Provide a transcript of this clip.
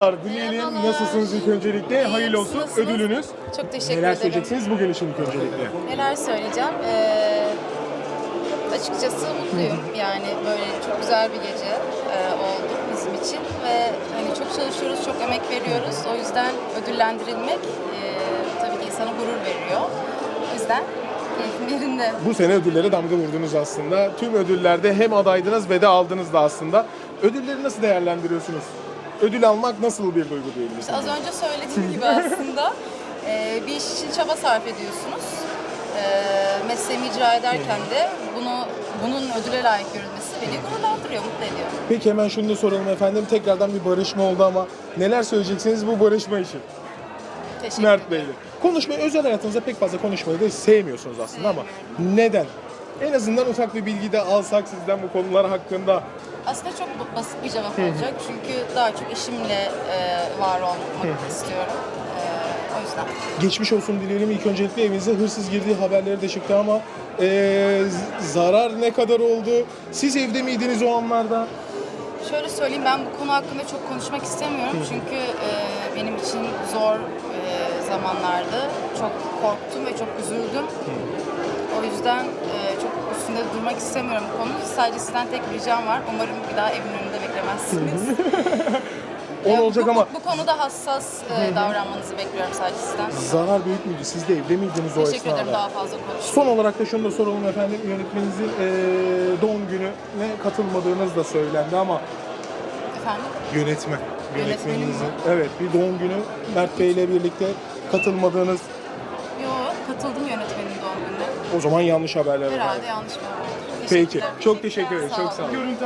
Dileyelim. Nasılsınız ilk öncelikle? İyiyim, Hayırlı olsun. nasılsınız? Ödülünüz. Çok teşekkür Neler ederim. söyleyeceksiniz bugün için ilk öncelikle? Neler söyleyeceğim? Ee, açıkçası mutluyum. Yani böyle çok güzel bir gece e, oldu bizim için ve hani çok çalışıyoruz, çok emek veriyoruz. O yüzden ödüllendirilmek e, tabii ki insana gurur veriyor. O yüzden keyfim yerinde. Bu sene ödüllere damga vurdunuz aslında. Tüm ödüllerde hem adaydınız ve de aldınız da aslında. Ödülleri nasıl değerlendiriyorsunuz? Ödül almak nasıl bir duygu diyebiliriz? İşte az önce söylediğim gibi aslında e, bir iş için çaba sarf ediyorsunuz. E, mesleğimi icra ederken de bunu bunun ödüle layık görülmesi beni gururlandırıyor, mutlu ediyor. Peki hemen şunu da soralım efendim. Tekrardan bir barışma oldu ama neler söyleyeceksiniz bu barışma için? Teşekkür Mert. Bey'le. Konuşmayı, özel hayatınızda pek fazla konuşmayı da sevmiyorsunuz aslında ama neden? En azından ufak bir bilgi de alsak sizden bu konular hakkında. Aslında çok basit bir cevap olacak çünkü daha çok işimle e, var olmak istiyorum. E, o yüzden. Geçmiş olsun dileyelim. İlk öncelikle evinize hırsız girdiği haberleri de çıktı ama eee, z- zarar ne kadar oldu? Siz evde miydiniz o anlarda? Şöyle söyleyeyim ben bu konu hakkında çok konuşmak istemiyorum çünkü e, benim için zor e, zamanlardı. Çok korktum ve çok üzüldüm. O yüzden e, çok üstünde durmak istemiyorum bu konuyu. Sadece sizden tek bir ricam var. Umarım bir daha evin önünde beklemezsiniz. On E, olacak bu, ama Bu konuda hassas e, davranmanızı bekliyorum sadece sizden. zarar büyük müydü? Siz de evde miydiniz o Teşekkür ederim esnada? daha fazla konuşmayayım. Son olarak da şunu da soralım efendim. Yönetmeninizin eee, doğum gününe katılmadığınız da söylendi ama Efendim? yönetmen. Yönetmenim mi? Yönetmeninizin evet bir doğum günü Mert Bey ile birlikte katılmadığınız Yok, katıldım yönetmenin doğum gününe. o zaman yanlış haberler var. Herhalde yanlış mı? Peki. Çok teşekkür ederim. Çok sağ olun. olun. Görüntü